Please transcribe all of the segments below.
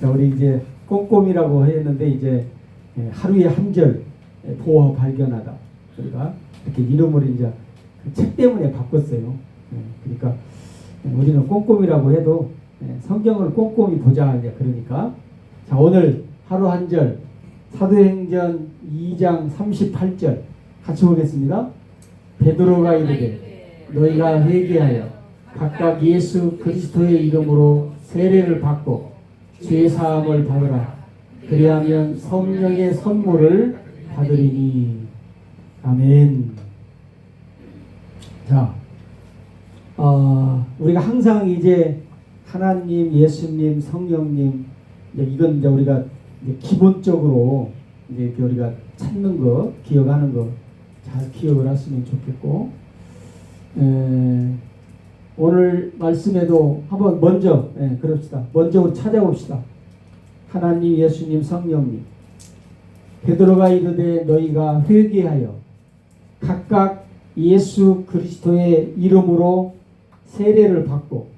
자, 우리 이제 꼼꼼이라고 했는데 이제 예, 하루에 한 절 보어 발견하다. 우리가 이렇게 이름을 이제 그 책 때문에 바꿨어요. 예, 그러니까 우리는 꼼꼼이라고 해도 예, 성경을 꼼꼼히 보자 이제 그러니까 자 오늘 하루 한 절 사도행전 2장 38절 같이 보겠습니다. 베드로가 이르되 너희가 회개하여 각각 예수 그리스도의 이름으로 세례를 받고 죄 사함을 받으라. 그리하면 성령의 선물을 받으리니. 아멘. 자, 어, 우리가 항상 이제 하나님, 예수님, 성령님, 이건 이제 우리가 이제 기본적으로 이제 우리가 찾는 거, 기억하는 거 잘 기억을 하시면 좋겠고, 에, 오늘 말씀에도 한번 먼저 예, 그럽시다. 먼저 찾아봅시다. 하나님, 예수님, 성령님. 베드로가 이르되 너희가 회개하여 각각 예수 그리스도의 이름으로 세례를 받고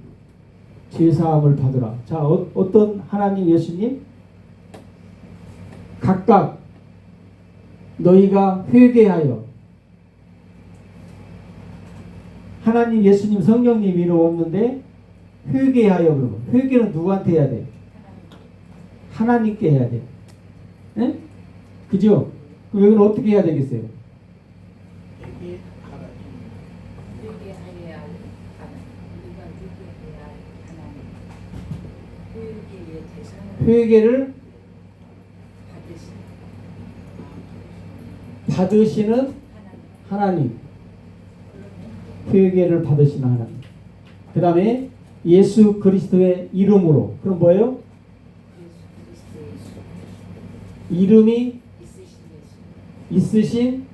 죄 사함을 받으라. 자, 어, 어떤 하나님, 예수님? 각각 너희가 회개하여 하나님, 예수님, 성령님 이름 없는데 회개하여 그러고 회개는 누구한테 해야 돼? 하나님께 해야 돼. 예? 그죠? 그럼 여기는 어떻게 해야 되겠어요? 회개를 받으시는 하나님. 회개를 받으시는 하나님. 그 다음에 예수 그리스도의 이름으로. 그럼 뭐예요? 이름이 있으신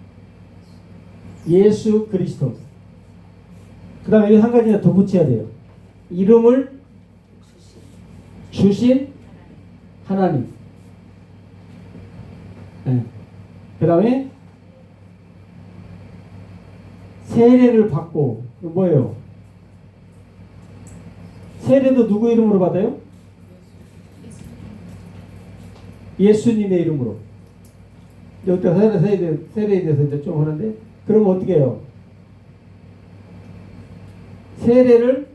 예수, 그리스도. 그 다음에 여기 한 가지 더 붙여야 돼요. 이름을 주신 하나님, 하나님. 그 다음에 세례를 받고 뭐예요? 세례도 누구 이름으로 받아요? 예수님의 이름으로. 여기다 세례, 세례, 세례에 대해서 이제 좀 하는데, 그러면 어떻게 해요? 세례를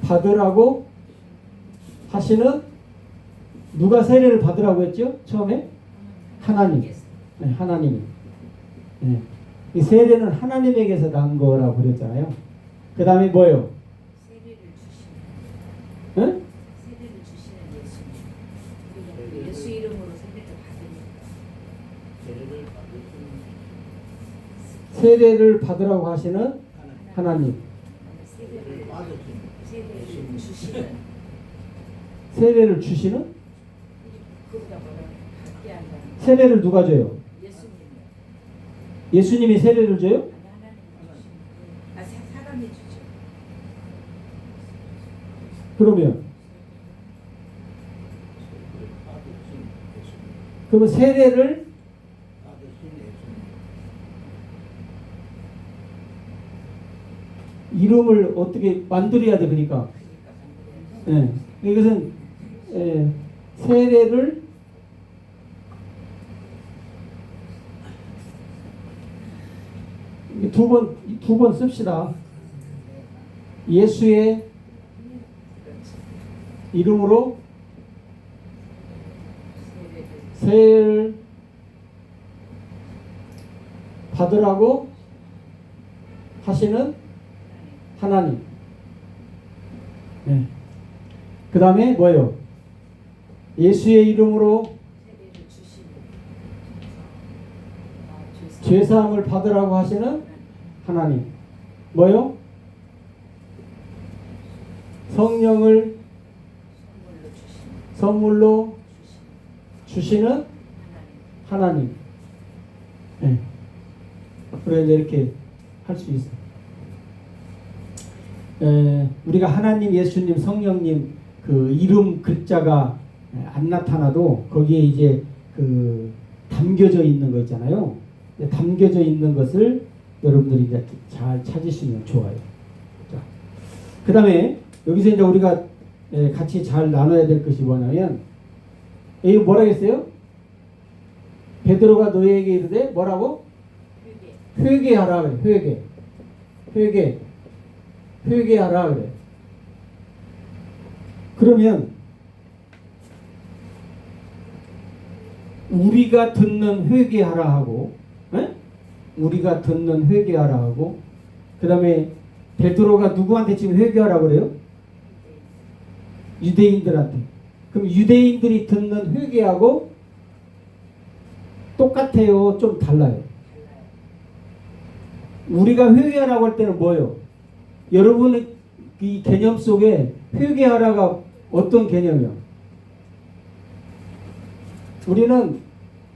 받으라고 하시는 누가 세례를 받으라고 했죠? 처음에 하나님. 네, 하나님이. 네. 이 세례는 하나님에게서 난 거라고 그랬잖아요. 그 다음에 뭐예요? 세례를 주신, 응? 세례를 주시는 우리가 그 예수 이름으로 세례를 받으니까 세례를 받으라고 하시는 하나님. 세례를 세례를 주시는 세례를 주시는? 세례를 누가 줘요? 예수님, 예수님이 세례를 줘요? 그러면 그러면 세례를 이름을 어떻게 만들어야 돼 그러니까 예. 이것은 예, 세례를 두 번 두 번 씁시다. 예수의. 이름으로 세례를 받으라고 하시는 하나님. 네. 그 다음에 뭐예요? 예수의 이름으로 죄사함을 받으라고 하시는 하나님. 뭐요? 성령을 선물로 주시는 하나님. 네. 그래 이제 이렇게 할 수 있어. 에, 우리가 하나님, 예수님, 성령님 그 이름 글자가 안 나타나도 거기에 이제 그 담겨져 있는 거 있잖아요. 담겨져 있는 것을 여러분들이 이제 잘 찾으시면 좋아요. 자, 그 다음에 여기서 이제 우리가 예, 같이 잘 나눠야 될 것이 뭐냐면 여기 뭐라 했어요? 베드로가 너희에게 이르되 뭐라고? 그게 회개하라 그래. 회개. 회개. 회개하라 그래. 그러면 우리가 듣는 회개하라 하고 에? 우리가 듣는 회개하라 하고 그 다음에 베드로가 누구한테 지금 회개하라 그래요? 유대인들한테. 그럼 유대인들이 듣는 회개하고 똑같아요. 좀 달라요. 우리가 회개하라고 할 때는 뭐예요? 여러분의 이 개념 속에 회개하라가 어떤 개념이요? 우리는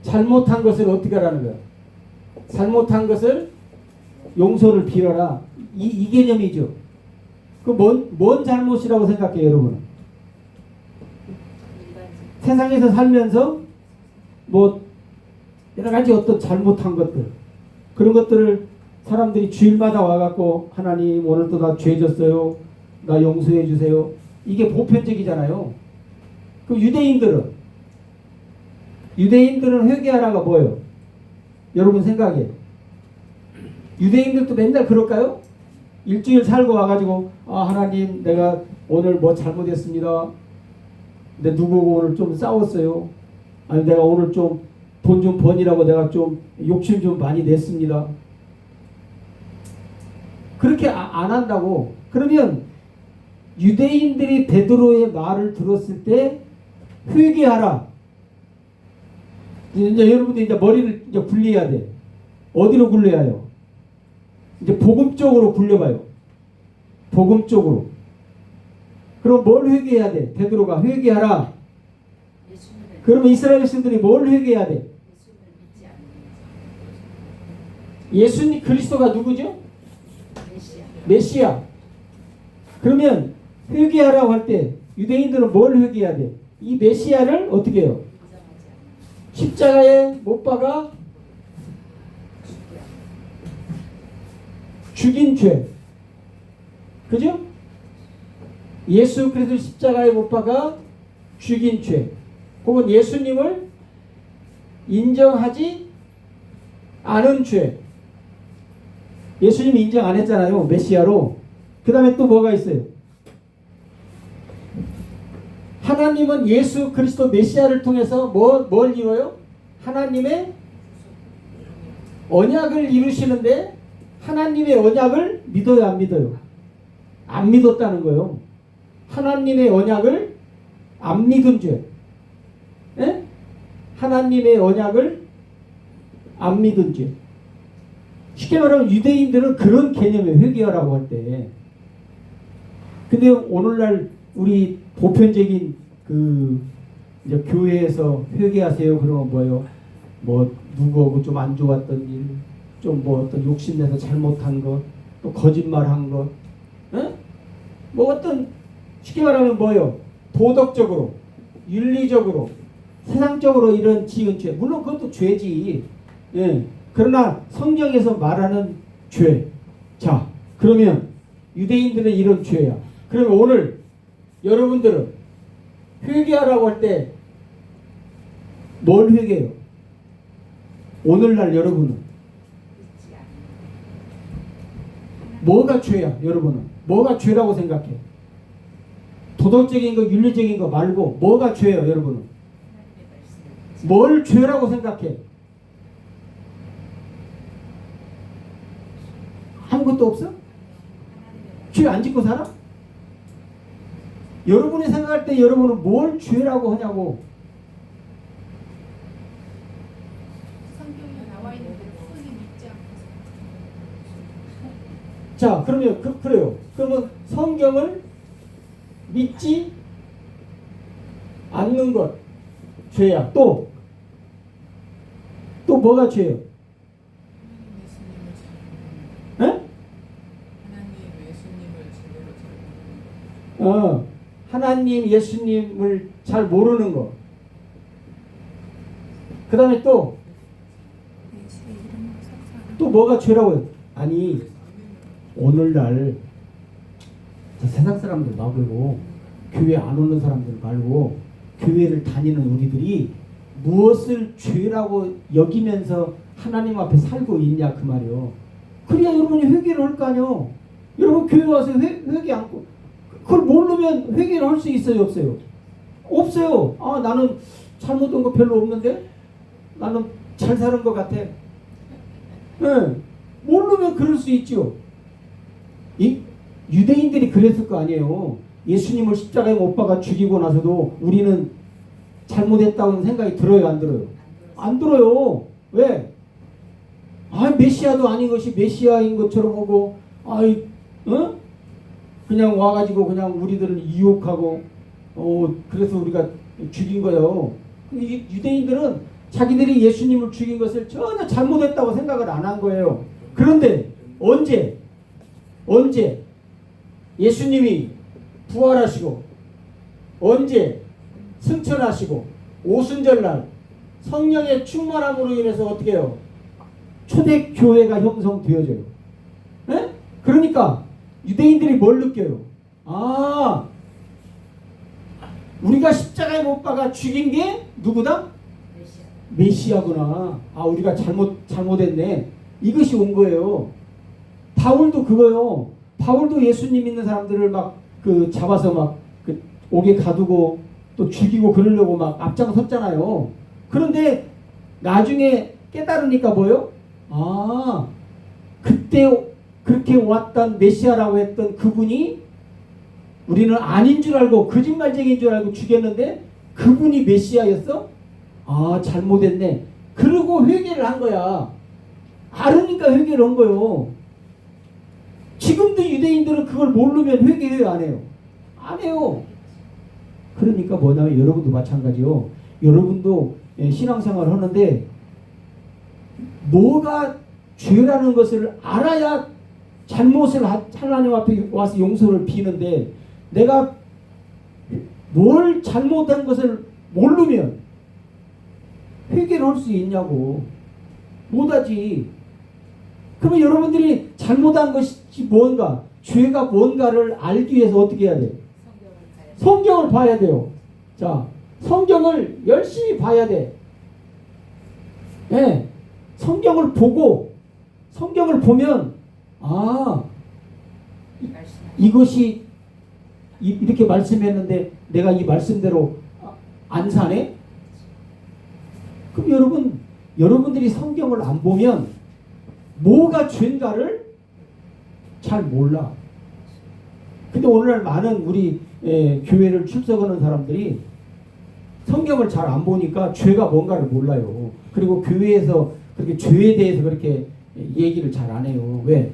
잘못한 것을 어떻게 하라는 거야? 잘못한 것을 용서를 빌어라. 이, 이 개념이죠. 그 뭔, 뭔 잘못이라고 생각해요? 일반적 세상에서 살면서 뭐 여러 가지 어떤 잘못한 것들 그런 것들을 사람들이 주일마다 와갖고 하나님 오늘도 나 죄졌어요 나 용서해 주세요 이게 보편적이잖아요 그 유대인들은 유대인들은 회개하라가 뭐예요 여러분 생각에 유대인들도 맨날 그럴까요 일주일 살고 와가지고 아 하나님 내가 오늘 뭐 잘못했습니다 근데 누구고 오늘 좀 싸웠어요. 아니 내가 오늘 좀 돈좀 버니라고 내가 좀 욕심 좀 많이 냈습니다. 그렇게 아- 안 한다고. 그러면 유대인들이 베드로의 말을 들었을 때 회개하라. 이제 여러분들 이제 머리를 이제 굴려야 돼. 어디로 굴려야 해요? 이제 복음 쪽으로 굴려봐요. 복음 쪽으로. 그럼 뭘 회개해야 돼? 베드로가 회개하라. 그러면 이스라엘 백성들이 뭘 회개해야 돼? 예수님 그리스도가 누구죠? 메시아 메시아. 그러면 회개하라고 할 때 유대인들은 뭘 회개해야 돼? 이 메시아를 어떻게 해요? 십자가에 못 박아 죽인 죄. 그죠? 예수 그리스도 십자가에 못 박아 죽인 죄. 혹은 예수님을 인정하지 않은 죄. 예수님 인정 안 했잖아요. 메시아로. 그 다음에 또 뭐가 있어요? 하나님은 예수 그리스도 메시아를 통해서 뭐, 뭘 이뤄요? 하나님의 언약을 이루시는데 하나님의 언약을 믿어요 안 믿어요? 안 믿었다는 거예요. 하나님의 언약을 안 믿은 죄. 예? 하나님의 언약을 안 믿은 죄. 쉽게 말하면 유대인들은 그런 개념의 회개하라고 할 때. 근데 오늘날 우리 보편적인 그 이제 교회에서 회개하세요 그러면 뭐예요? 뭐 누구하고 좀 안 좋았던 일, 좀 뭐 어떤 욕심내서 잘못한 것, 또 거짓말한 것, 에? 뭐 어떤 쉽게 말하면 뭐예요? 도덕적으로, 윤리적으로, 세상적으로 이런 지은 죄, 물론 그것도 죄지. 예. 그러나 성경에서 말하는 죄. 자, 그러면 유대인들은 이런 죄야. 그러면 오늘 여러분들은 회개하라고 할 때 뭘 회개해요? 오늘날 여러분은 뭐가 죄야, 여러분은? 뭐가 죄라고 생각해? 도덕적인 거, 윤리적인 거 말고 뭐가 죄예요, 여러분은? 뭘 죄라고 생각해? 아무것도 없어? 죄 안 짓고 살아? 여러분이 생각할 때 여러분은 뭘 죄라고 하냐고. 성경에 나와 있는데 흔히 믿지 않고 자, 그러면 그, 그래요. 그러면 성경을 믿지 않는 것 죄야. 또, 또 뭐가 죄예요? 에? 어, 하나님 예수님을 잘 모르는 거. 그 다음에 또, 또 뭐가 죄라고요? 아니 오늘날 저 세상 사람들 말고 교회 안 오는 사람들 말고 교회를 다니는 우리들이 무엇을 죄라고 여기면서 하나님 앞에 살고 있냐 그 말이요. 그래야 여러분이 회개를 할 거 아니요. 여러분 교회 와서 회, 회개 않고 그걸 모르면 회개를 할 수 있어요 없어요? 없어요. 아 나는 잘못한 거 별로 없는데 나는 잘 사는 것 같아. 예. 모르면 그럴 수 있죠. 이 유대인들이 그랬을 거 아니에요. 예수님을 십자가에 못 박아 죽이고 나서도 우리는 잘못했다고 생각이 들어요, 안 들어요? 안 들어요. 왜? 아, 메시아도 아닌 것이 메시아인 것처럼 오고, 아이, 어? 그냥 와가지고 그냥 우리들을 유혹하고, 어, 그래서 우리가 죽인 거예요. 유대인들은 자기들이 예수님을 죽인 것을 전혀 잘못했다고 생각을 안 한 거예요. 그런데 언제? 언제? 예수님이 부활하시고 언제 승천하시고 오순절날 성령의 충만함으로 인해서 어떻게 해요? 초대 교회가 형성되어져요. 예? 그러니까 유대인들이 뭘 느껴요? 아, 우리가 십자가에 못 박아 죽인 게 누구다? 메시아. 메시아구나. 아, 우리가 잘못 잘못했네. 이것이 온 거예요. 바울도 그거요. 바울도 예수님 믿는 사람들을 막 그 잡아서 막 그 옥에 가두고 또 죽이고 그러려고 막 앞장섰잖아요. 그런데 나중에 깨달으니까 뭐요? 아, 그때 그렇게 왔던 메시아라고 했던 그분이 우리는 아닌 줄 알고 거짓말쟁이인 줄 알고 죽였는데 그분이 메시아였어? 아 잘못했네. 그러고 회개를 한 거야. 알으니까 회개를 한 거요. 지금도 유대인들은 그걸 모르면 회개해요 안 해요? 안 해요. 그러니까 뭐냐면 여러분도 마찬가지요. 여러분도 예, 신앙생활을 하는데 뭐가 죄라는 것을 알아야 잘못을 하- 하나님 앞에 와서 용서를 비는데 내가 뭘 잘못한 것을 모르면 회개를 할 수 있냐고 못하지 그러면 여러분들이 잘못한 것이 뭔가 죄가 뭔가를 알기 위해서 어떻게 해야 돼? 성경을 봐야 돼요 자 성경을 열심히 봐야 돼 예, 성경을 보고 성경을 보면 아. 이것이 이- 이렇게 말씀했는데 내가 이 말씀대로 안 사네? 그럼 여러분 여러분들이 성경을 안 보면 뭐가 죄인가를 잘 몰라. 근데 오늘날 많은 우리 예, 교회를 출석하는 사람들이 성경을 잘 안 보니까 죄가 뭔가를 몰라요. 그리고 교회에서 그렇게 죄에 대해서 그렇게 얘기를 잘 안 해요. 왜?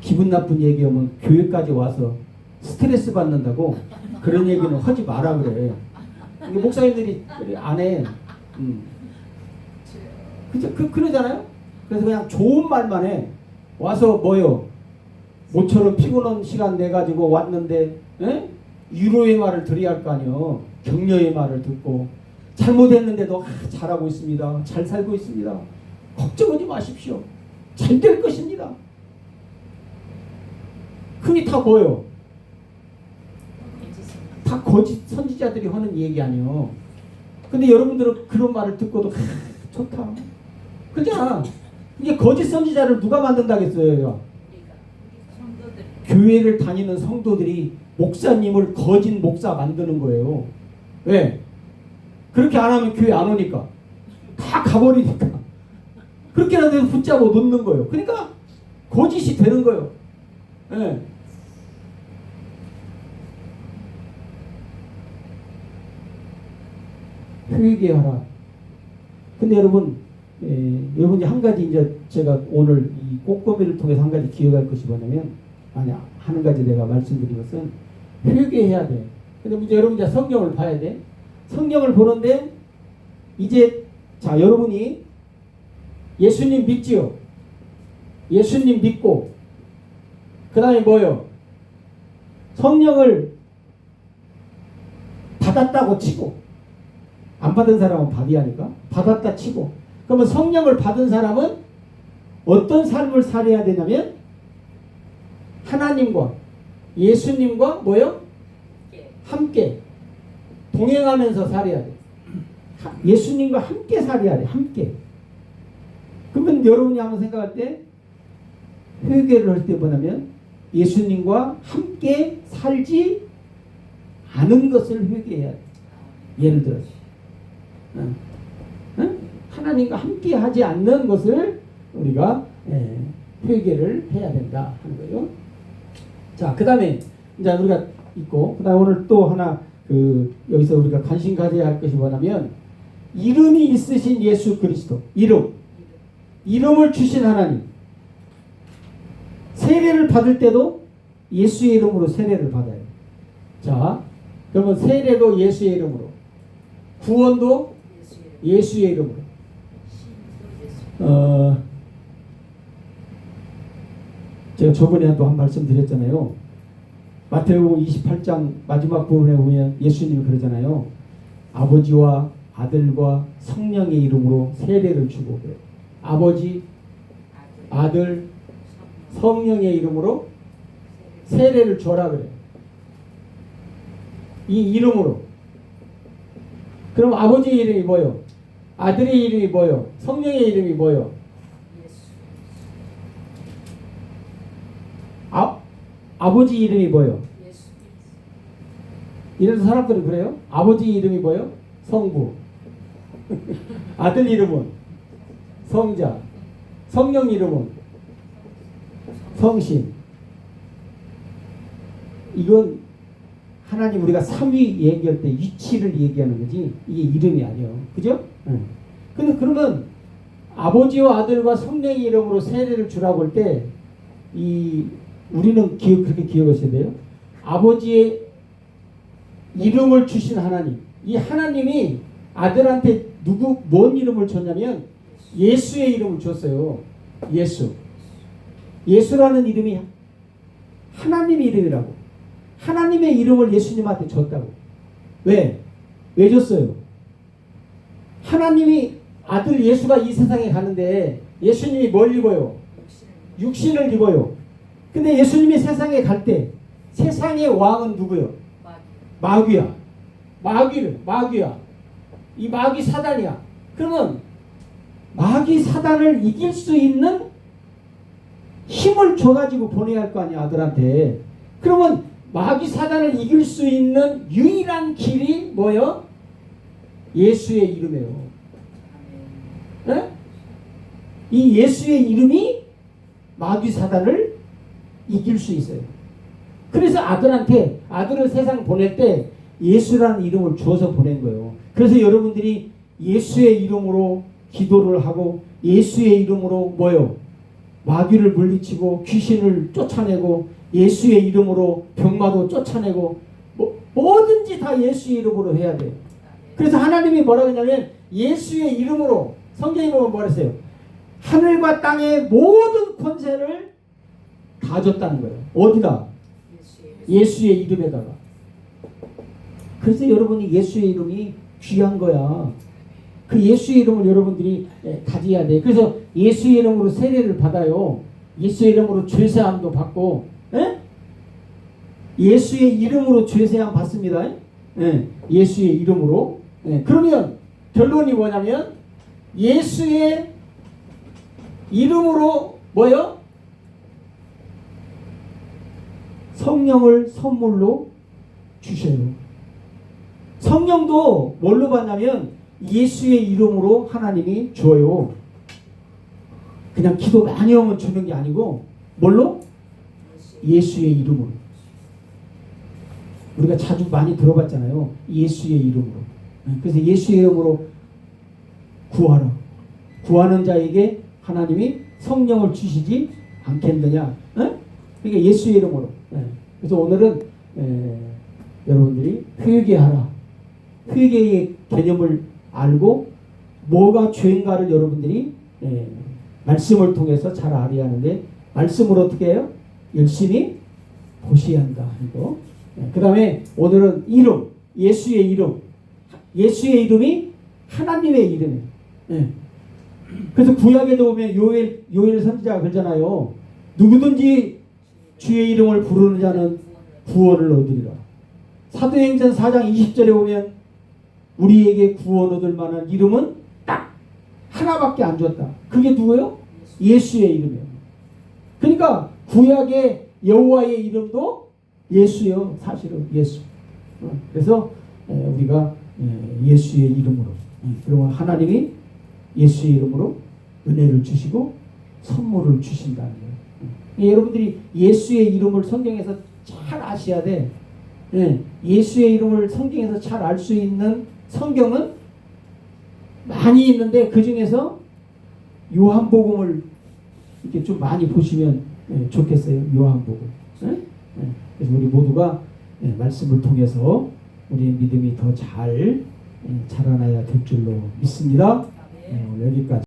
기분 나쁜 얘기하면 교회까지 와서 스트레스 받는다고 그런 얘기는 하지 마라 그래. 목사님들이 안 해. 음. 그, 그러잖아요? 그래서 그냥 좋은 말만 해. 와서 뭐요? 모처럼 피곤한 시간 내 가지고 왔는데, 에? 위로의 말을 드려야 할 거 아니요. 격려의 말을 듣고, 잘못했는데도 아, 잘하고 있습니다. 잘 살고 있습니다. 걱정하지 마십시오. 잘 될 것입니다. 그게 다 뭐요? 다 거짓 선지자들이 하는 얘기 아니요. 근데 여러분들은 그런 말을 듣고도 아, 좋다. 그잖아. 이게 거짓 선지자를 누가 만든다겠어요? 교회를 다니는 성도들이 목사님을 거짓 목사 만드는 거예요. 왜? 그렇게 안 하면 교회 안 오니까. 다 가버리니까. 그렇게 하는데 붙잡아 놓는 거예요. 그러니까 거짓이 되는 거예요. 예. 회개하라. 근데 여러분, 에, 여러분 이제 한 가지 이제 제가 오늘 이 꽃고비를 통해서 한 가지 기억할 것이 뭐냐면, 아니 한 가지 내가 말씀드린 것은 회개해야 돼. 근데 이제 여러분 이제 성경을 봐야 돼. 성경을 보는데 이제 자 여러분이 예수님 믿지요. 예수님 믿고 그 다음에 뭐요? 성령을 받았다고 치고 안 받은 사람은 받이하니까 받았다 치고 그러면 성령을 받은 사람은 어떤 삶을 살아야 되냐면 하나님과 예수님과 뭐요? 함께 동행하면서 살아야 돼. 하- 예수님과 함께 살아야 돼. 함께. 그러면 여러분이 한번 생각할 때 회개를 할 때 뭐냐면 예수님과 함께 살지 않은 것을 회개해야 돼. 예를 들어서 응? 응? 하나님과 함께 하지 않는 것을 우리가 예, 회개를 해야 된다 하는 거예요. 자, 그 다음에 이제 우리가 있고, 그 다음에 오늘 또 하나 그 여기서 우리가 관심 가져야 할 것이 뭐냐면 이름이 있으신 예수 그리스도 이름 이름을 주신 하나님 세례를 받을 때도 예수의 이름으로 세례를 받아요. 자, 그러면 세례도 예수의 이름으로 구원도 예수의 이름으로 어, 제가 저번에 또 한 말씀 드렸잖아요. 마태복음 28장 마지막 부분에 보면 예수님이 그러잖아요. 아버지와 아들과 성령의 이름으로 세례를 주고 그래요. 아버지, 아들 성령의 이름으로 세례를 줘라 그래요. 이 이름으로. 그럼 아버지의 이름이 뭐요? 아들의 이름이 뭐요? 성령의 이름이 뭐요? 아, 아버지 이름이 뭐요? 이런 사람들은 그래요? 아버지 이름이 뭐요? 성부. 아들 이름은 성자. 성령 이름은 성신. 이건 하나님 우리가 삼위 얘기할 때 위치를 얘기하는 거지 이게 이름이 아니에요. 그죠? 응. 근데 그러면 아버지와 아들과 성령의 이름으로 세례를 주라고 할 때 이 우리는 기억 그렇게 기억하셔야 돼요. 아버지의 이름을 주신 하나님. 이 하나님이 아들한테 누구 뭔 이름을 줬냐면 예수의 이름을 줬어요. 예수. 예수라는 이름이 하나님의 이름이라고. 하나님의 이름을 예수님한테 줬다고. 왜? 왜 줬어요? 하나님이 아들 예수가 이 세상에 가는데 예수님이 뭘 입어요? 육신을 입어요. 근데 예수님이 세상에 갈 때 세상의 왕은 누구요? 마귀 마귀야. 마귀를 마귀야. 이 마귀 사단이야. 그러면 마귀 사단을 이길 수 있는 힘을 줘가지고 보내야 할 거 아니야 아들한테. 그러면 마귀 사단을 이길 수 있는 유일한 길이 뭐요? 예수의 이름이에요. 예? 이 예수의 이름이 마귀 사단을 이길 수 있어요. 그래서 아들한테 아들을 세상 보낼 때 예수라는 이름을 주어서 보낸 거예요. 그래서 여러분들이 예수의 이름으로 기도를 하고 예수의 이름으로 뭐요? 마귀를 물리치고 귀신을 쫓아내고 예수의 이름으로 병마도 쫓아내고 뭐, 뭐든지 다 예수의 이름으로 해야 돼요. 그래서 하나님이 뭐라고 했냐면 예수의 이름으로 성경에 보면 뭐라 했어요? 하늘과 땅의 모든 권세를 다 줬다는 거예요. 어디다? 예수의 예수의 이름에다가. 그래서 여러분이 예수의 이름이 귀한 거야. 그 예수의 이름을 여러분들이 예, 가져야 돼. 그래서 예수의 이름으로 세례를 받아요. 예수의 이름으로 죄사함도 받고, 예? 예수의 이름으로 죄사함 받습니다. 예, 예수의 이름으로. 예, 그러면 결론이 뭐냐면 예수의 이름으로 뭐요? 성령을 선물로 주셔요. 성령도 뭘로 받냐면 예수의 이름으로 하나님이 줘요. 그냥 기도 많이 하면 주는 게 아니고 뭘로? 예수의 이름으로. 우리가 자주 많이 들어봤잖아요. 예수의 이름으로. 그래서 예수의 이름으로 구하라. 구하는 자에게 하나님이 성령을 주시지 않겠느냐. 어? 그러니까 예수의 이름으로. 예. 그래서 오늘은 에, 여러분들이 회개하라. 회개의 개념을 알고 뭐가 죄인가를 여러분들이 에, 말씀을 통해서 잘 알아야 하는데 말씀을 어떻게 해요? 열심히 보셔야 한다. 이거. 그 다음에 오늘은 이름, 예수의 이름. 예수의 이름이 하나님의 이름이에요. 예. 그래서 구약에도 보면 요엘 요엘 선지자가 그러잖아요. 누구든지 주의 이름을 부르는 자는 구원을 얻으리라. 사도행전 4장 20절에 보면 우리에게 구원 얻을 만한 이름은 딱 하나밖에 안 줬다. 그게 누구예요? 예수의 이름이에요. 그러니까 구약의 여호와의 이름도 예수요. 사실은 예수. 어, 그래서 에, 우리가 에, 예수의 이름으로 예, 그러면 하나님이 예수의 이름으로 은혜를 주시고 선물을 주신다는 거예요. 예, 여러분들이 예수의 이름을 성경에서 잘 아셔야 돼. 예, 예수의 이름을 성경에서 잘 알 수 있는 성경은 많이 있는데 그 중에서 요한복음을 이렇게 좀 많이 보시면 예, 좋겠어요. 요한복음. 예? 예, 그래서 우리 모두가 예, 말씀을 통해서 우리의 믿음이 더 잘 자라나야 될 줄로 믿습니다. 아멘. 예, 오늘 여기까지.